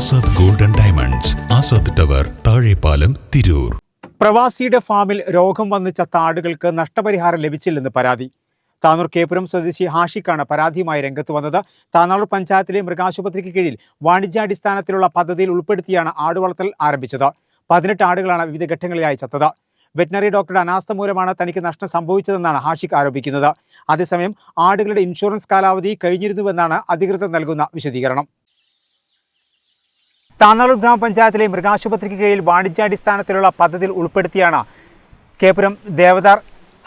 Azad golden diamonds Azad tower Thazhepalam Tirur. പ്രവാസിയുടെ ഫാമിൽ രോഗം വന്ന് ചത്ത ആടുകൾക്ക് നഷ്ടപരിഹാരം ലഭിച്ചില്ലെന്ന് പരാതി. താനൂർ കേപ്പുരം സ്വദേശി ഹാഷിക്കാണ് പരാതിയുമായി രംഗത്ത് വന്നത്. താനാളൂർ പഞ്ചായത്തിലെ മൃഗാശുപത്രിക്ക് കീഴിൽ വാണിജ്യാടിസ്ഥാനത്തിലുള്ള പദ്ധതിയിൽ ഉൾപ്പെടുത്തിയാണ് ആടുവളർത്തൽ ആരംഭിച്ചത്. പതിനെട്ട് ആടുകളാണ് വിവിധ ഘട്ടങ്ങളിലായി ചത്തത്. വെറ്റിനറി ഡോക്ടറുടെ അനാസ്ഥ മൂലമാണ് തനിക്ക് നഷ്ടം സംഭവിച്ചതെന്നാണ് ഹാഷിഖ് ആരോപിക്കുന്നത്. അതേസമയം ആടുകളുടെ ഇൻഷുറൻസ് കാലാവധി കഴിഞ്ഞിരുന്നുവെന്നാണ് അധികൃതർ നൽകുന്ന വിശദീകരണം. താനാളൂർ ഗ്രാമപഞ്ചായത്തിലെ മൃഗാശുപത്രിക്ക് കീഴിൽ വാണിജ്യാടിസ്ഥാനത്തിലുള്ള പദ്ധതിയിൽ ഉൾപ്പെടുത്തിയാണ് കേപുരം ദേവദാർ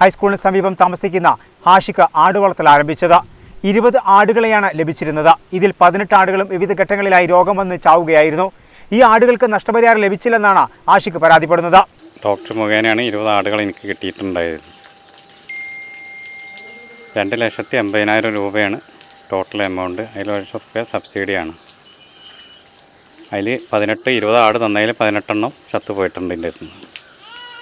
ഹൈസ്കൂളിന് സമീപം താമസിക്കുന്ന ഹാഷിക്ക് ആടുവളർത്തൽ ആരംഭിച്ചത്. ഇരുപത് ആടുകളെയാണ് ലഭിച്ചിരുന്നത്. ഇതിൽ പതിനെട്ട് ആടുകളും വിവിധ ഘട്ടങ്ങളിലായി രോഗം വന്ന് ചാവുകയായിരുന്നു. ഈ ആടുകൾക്ക് നഷ്ടപരിഹാരം ലഭിച്ചില്ലെന്നാണ് ആഷിക്ക് പരാതിപ്പെടുന്നത്. ഡോക്ടർ മുഖേനയാണ് ഇരുപത് ആടുകൾ എനിക്ക് കിട്ടിയിട്ടുണ്ടായത്. രണ്ട് ലക്ഷത്തി എൺപതിനായിരം രൂപയാണ് ടോട്ടൽ എമൗണ്ട്. അതിൽ ലക്ഷം സബ്സിഡിയാണ്. അതിൽ പതിനെട്ട് ഇരുപത് ആട് തന്നതിൽ പതിനെട്ടെണ്ണം ചത്തു പോയിട്ടുണ്ട് എന്റെ അടുത്ത്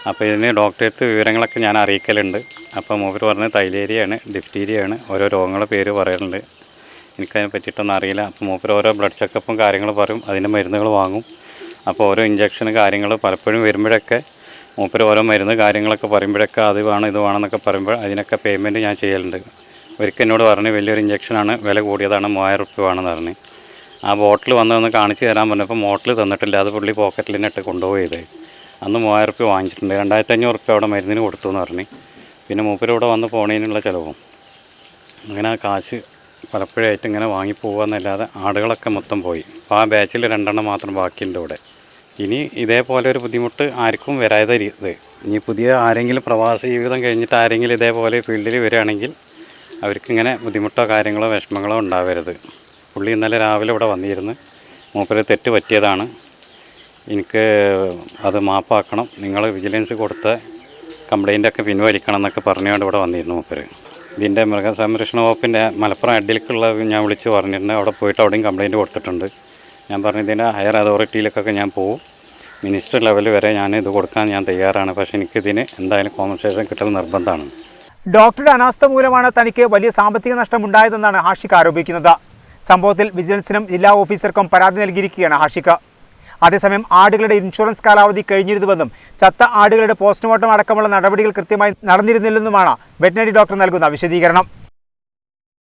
അപ്പോൾ ഇതിന് ഡോക്ടറെടുത്ത് വിവരങ്ങളൊക്കെ ഞാൻ അറിയിക്കലുണ്ട്. അപ്പോൾ മൂപ്പർ പറഞ്ഞ് തൈലേരിയാണ് ഡിഫ്തീരിയാണ് ഓരോ രോഗങ്ങളുടെ പേര് പറയാറുണ്ട് എനിക്കതിനെ പറ്റിയിട്ടൊന്നും അറിയില്ല. അപ്പോൾ മൂപ്പർ ഓരോ ബ്ലഡ് ചെക്കപ്പും കാര്യങ്ങൾ പറയും. അതിന്റെ മരുന്നുകൾ വാങ്ങും. അപ്പോൾ ഓരോ ഇഞ്ചക്ഷന് കാര്യങ്ങൾ പലപ്പോഴും വരുമ്പോഴൊക്കെ മൂപ്പർ ഓരോ മരുന്ന് കാര്യങ്ങളൊക്കെ പറയുമ്പോഴൊക്കെ അത് വേണം ഇത് വേണമെന്നൊക്കെ പറയുമ്പോൾ അതിനൊക്കെ പേയ്മെന്റ് ഞാൻ ചെയ്യലുണ്ട്. ഒരിക്കൽ എന്നോട് പറഞ്ഞ് വലിയൊരു ഇഞ്ചക്ഷനാണ് വില കൂടിയതാണ് മൂവായിരം റുപ്യ വേണമെന്ന് പറഞ്ഞ്. ആ ബോട്ടിൽ വന്ന് ഒന്ന് കാണിച്ച് തരാൻ പറഞ്ഞപ്പോൾ ബോട്ടിൽ തന്നിട്ടില്ല. അത് പുള്ളി പോക്കറ്റിൽ നിന്നിട്ട് കൊണ്ടുപോയത്. അന്ന് മൂവായിരം റുപ്യ വാങ്ങിച്ചിട്ടുണ്ട്. രണ്ടായിരത്തി അഞ്ഞൂറ് റുപ്യ അവിടെ മരുന്നിന് കൊടുത്തു എന്ന് പറഞ്ഞ്. പിന്നെ മൂപ്പരിവിടെ വന്ന് പോണേനുള്ള ചിലവും. അങ്ങനെ ആ കാശ് പലപ്പോഴായിട്ട് ഇങ്ങനെ വാങ്ങി ആടുകളൊക്കെ മൊത്തം പോയി. അപ്പോൾ ആ ബാച്ചിൽ രണ്ടെണ്ണം മാത്രം ബാക്കിയുണ്ട് ഇവിടെ. ഇനി ഇതേപോലെ ഒരു ബുദ്ധിമുട്ട് ആർക്കും വരാതെ ഇരിക്കുന്നത് ഇനി പുതിയ ആരെങ്കിലും പ്രവാസ ജീവിതം കഴിഞ്ഞിട്ട് ആരെങ്കിലും ഇതേപോലെ ഫീൽഡിൽ വരികയാണെങ്കിൽ അവർക്കിങ്ങനെ ബുദ്ധിമുട്ടോ കാര്യങ്ങളോ വിഷമങ്ങളോ ഉണ്ടാവരുത്. പുള്ളി ഇന്നലെ രാവിലെ ഇവിടെ വന്നിരുന്നു മൂപ്പര് തെറ്റ് പറ്റിയതാണ്. എനിക്ക് അത് മാപ്പാക്കണം. നിങ്ങൾ വിജിലൻസ് കൊടുത്ത കംപ്ലൈന്റൊക്കെ പിൻവലിക്കണം എന്നൊക്കെ പറഞ്ഞുകൊണ്ട് ഇവിടെ വന്നിരുന്നു മൂപ്പര്. ഇതിന്റെ മൃഗസംരക്ഷണ വകുപ്പിന്റെ മലപ്പുറം അഡിലേക്കുള്ള ഞാൻ വിളിച്ച് പറഞ്ഞിട്ടുണ്ട് അവിടെ പോയിട്ട് അവിടെയും കംപ്ലൈന്റ് കൊടുത്തിട്ടുണ്ട്. ഞാൻ പറഞ്ഞു ഇതിന്റെ ഹയർ അതോറിറ്റിയിലേക്കൊക്കെ ഞാൻ പോകും മിനിസ്റ്റർ ലെവൽ വരെ ഞാൻ ഇത് കൊടുക്കാൻ ഞാൻ തയ്യാറാണ്. പക്ഷേ എനിക്കിതിന് എന്തായാലും കോമ്പൻസേഷൻ കിട്ടൽ നിർബന്ധമാണ്. ഡോക്ടറുടെ അനാസ്ഥ മൂലമാണ് തനിക്ക് വലിയ സാമ്പത്തിക നഷ്ടം ഉണ്ടായതെന്നാണ് ഹാഷിക്ക് ആരോപിക്കുന്നത്. സംഭവത്തിൽ വിജിലൻസിനും ജില്ലാ ഓഫീസർക്കും പരാതി നൽകിയിരിക്കുകയാണ് ഹാഷിക അതേസമയം ആടുകളുടെ ഇൻഷുറൻസ് കാലാവധി കഴിഞ്ഞിരുന്നുവെന്നും ചത്ത ആടുകളുടെ പോസ്റ്റ്മോർട്ടം അടക്കമുള്ള നടപടികൾ കൃത്യമായി നടന്നിരുന്നില്ലെന്നുമാണ് വെറ്റിനറി ഡോക്ടർ നൽകുന്ന വിശദീകരണം.